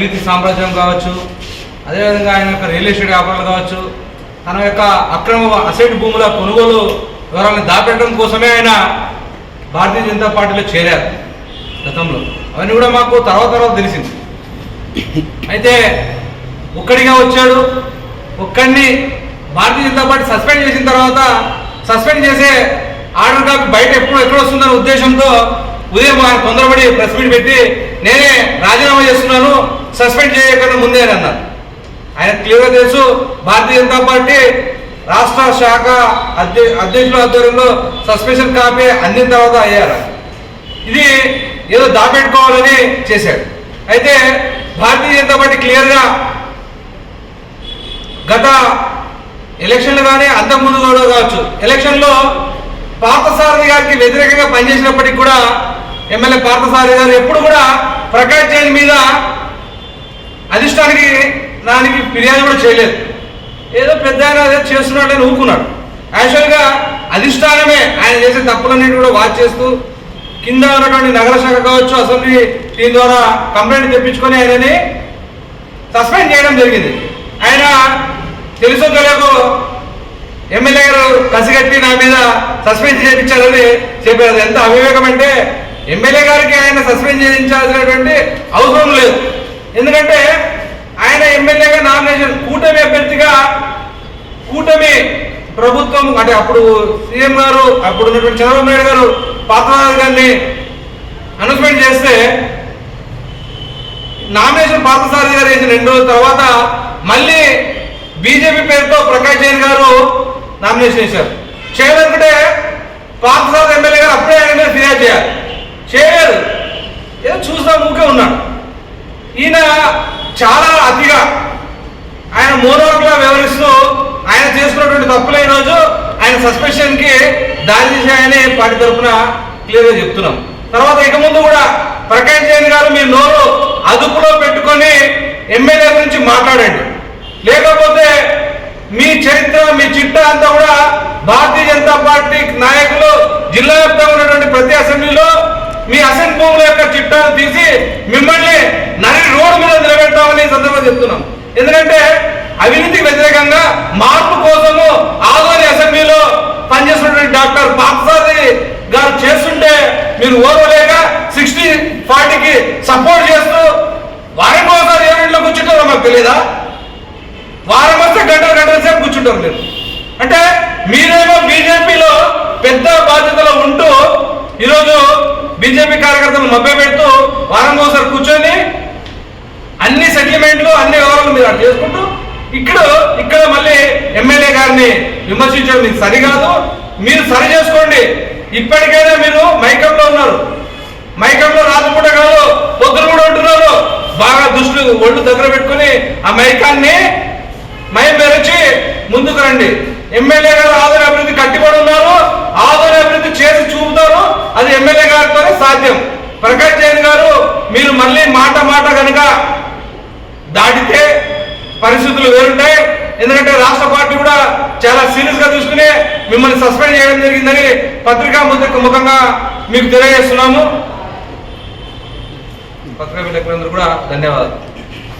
అవినీతి సామ్రాజ్యం కావచ్చు అదేవిధంగా ఆయన యొక్క రియల్ ఎస్టేట్ వ్యాపారాలు కావచ్చు తన యొక్క అక్రమ అసెట్ భూముల కొనుగోలు వివరాలను దాపెట్టడం కోసమే ఆయన భారతీయ జనతా పార్టీలో చేరారు గతంలో. అవన్నీ కూడా మాకు తర్వాత తర్వాత తెలిసింది. అయితే ఒక్కడిగా వచ్చాడు ఒక్కడిని భారతీయ జనతా పార్టీ సస్పెండ్ చేసిన తర్వాత సస్పెండ్ చేసే ఆర్డర్ కాపీ బయట ఎప్పుడు ఎక్కడ వస్తుందనే ఉద్దేశంతో ఉదయం ఆయన తొందరపడి ప్రెస్ మీట్ పెట్టి నేనే రాజీనామా చేస్తున్నాను సస్పెండ్ చేయకుండా ముందే అని అన్నారు ఆయన క్లియర్గా తెలుసు భారతీయ జనతా పార్టీ రాష్ట్ర శాఖ అధ్య అధ్యక్షుల ఆధ్వర్యంలో సస్పెన్షన్ కాపీ అందిన తర్వాత అయ్యారు. ఇది ఏదో దాపెట్టుకోవాలని చేశాడు అయితే భారతీయ జనతా పార్టీ క్లియర్గా గత ఎలక్షన్లు కానీ అంతకుముందు కూడా కావచ్చు ఎలక్షన్లో పార్థసారథి గారికి వ్యతిరేకంగా పనిచేసినప్పటికీ కూడా ఎమ్మెల్యే పార్థసారథి గారు ఎప్పుడు కూడా ప్రకాష్ జైన్ మీద దానికి దానికి ఫిర్యాదు కూడా చేయలేదు. ఏదో పెద్ద ఆయన అదే చేస్తున్నాడు అని ఊరుకున్నాడు యాక్చువల్గా అధిష్టానమే ఆయన చేసే తప్పులన్నింటి కూడా వాచ్ చేస్తూ కింద ఉన్నటువంటి నగర శాఖ కావచ్చు అసెంబ్లీ దీని ద్వారా కంప్లైంట్ తెప్పించుకొని ఆయనని సస్పెండ్ చేయడం జరిగింది. ఆయన తెలుసో తెలియకు ఎమ్మెల్యే గారు కసిగట్టి నా మీద సస్పెండ్ చేయించాలని చెప్పారు. ఎంత అవివేకం అంటే ఎమ్మెల్యే గారికి ఆయన సస్పెండ్ చేయించాల్సినటువంటి అవసరం లేదు. ఎందుకంటే ఆయన ఎమ్మెల్యేగా నామినేషన్ కూటమి అభ్యర్థిగా కూటమి ప్రభుత్వం అంటే అప్పుడు సీఎం గారు అప్పుడు ఉన్నటువంటి చంద్రబాబు నాయుడు గారు పాత్రనాథ్ గారిని అనౌన్స్మెంట్ చేస్తే నామినేషన్ పార్థసారథి గారు వేసిన రెండు రోజుల తర్వాత మళ్ళీ బీజేపీ పేరుతో ప్రకాష్ జైన్ గారు నామినేషన్ చేశారు చేయదనుకుంటే పార్థసారథి ఎమ్మెల్యే గారు అప్పుడే ఆయన మీద ఫిర్యాదు చేయాలి. చేయలేదు. ఏదో చూస్తా ఊకే ఉన్నాడు. ఈయన చాలా అతిగా ఆయన మోనోర్గా వ్యవహరిస్తూ ఆయన చేసుకున్నటువంటి తప్పులైన రోజు ఆయన సస్పెషన్కి దారి తీసాయని పార్టీ తరఫున క్లియర్గా చెప్తున్నాం. తర్వాత ఇక ముందు కూడా ప్రకాష్ జైన్ గారు మీ నోరు అదుపులో పెట్టుకొని ఎమ్మెల్యే గురించి మాట్లాడండి. లేకపోతే మీ చరిత్ర మీ చిట్టా అంతా కూడా భారతీయ జనతా పార్టీ నాయకులు జిల్లా వ్యాప్తంగా ఉన్నటువంటి ప్రతి అసెంబ్లీలో మీ అసెంబ్లీ భూములు యొక్క చిట్టాలు తీసి మిమ్మల్ని నరి రోడ్డు మీద నిలబెడతామని సందర్భంగా చెప్తున్నాం. ఎందుకంటే అవినీతికి వ్యతిరేకంగా మార్పు కోసము ఆదోని అసెంబ్లీలో పనిచేస్తున్నటువంటి డాక్టర్ పాపసారి గారు చేస్తుంటే మీరు ఓర్వలేక సిక్స్టీ ఫార్టీకి సపోర్ట్ చేస్తూ వారం ఒకసారి ఏ ఇంట్లో కూర్చుంటారో మాకు తెలియదా వారం వస్తే గంటలు గంటల సేపు కూర్చుంటారు మీరు అంటే మీరేమో బీజేపీలో పెద్ద బాధ్యతలో ఉంటూ ఈరోజు బీజేపీ కార్యకర్తలు మభ్య పెడుతూ వారం ఒకసారి కూర్చొని అన్ని సెటిల్మెంట్లు అన్ని వివరాలు మీరు చేసుకుంటూ ఇక్కడ ఇక్కడ మళ్ళీ ఎమ్మెల్యే గారిని విమర్శించడం మీకు సరికాదు మీరు సరి చేసుకోండి. ఇప్పటికైనా మీరు మైకంలో ఉన్నారు. మైకంలో రాత్రిపూట కాదు పొద్దున కూడా ఉంటున్నారు. బాగా దుష్టు ఒళ్ళు దగ్గర పెట్టుకుని ఆ మైకాన్ని మయం మెరచి ముందుకు రండి. ఎమ్మెల్యే గారు ఆదాయ అభివృద్ధి కట్టిపడి ఉన్నారు. ఆదరణ అభివృద్ధి చేసి చూపుతారు అది ఎమ్మెల్యే గారితోనే సాధ్యం ప్రకాష్ జైన్ గారు మీరు మళ్ళీ మాట మాట కనుక దాటితే పరిస్థితులు వేరుంటాయి. ఎందుకంటే రాష్ట్ర పార్టీ కూడా చాలా సీరియస్గా తీసుకుని మిమ్మల్ని సస్పెండ్ చేయడం జరిగిందని పత్రికా ముఖ- ముఖంగా మీకు తెలియజేస్తున్నాము. పత్రికా విలేకరులందరూ కూడా ధన్యవాదాలు.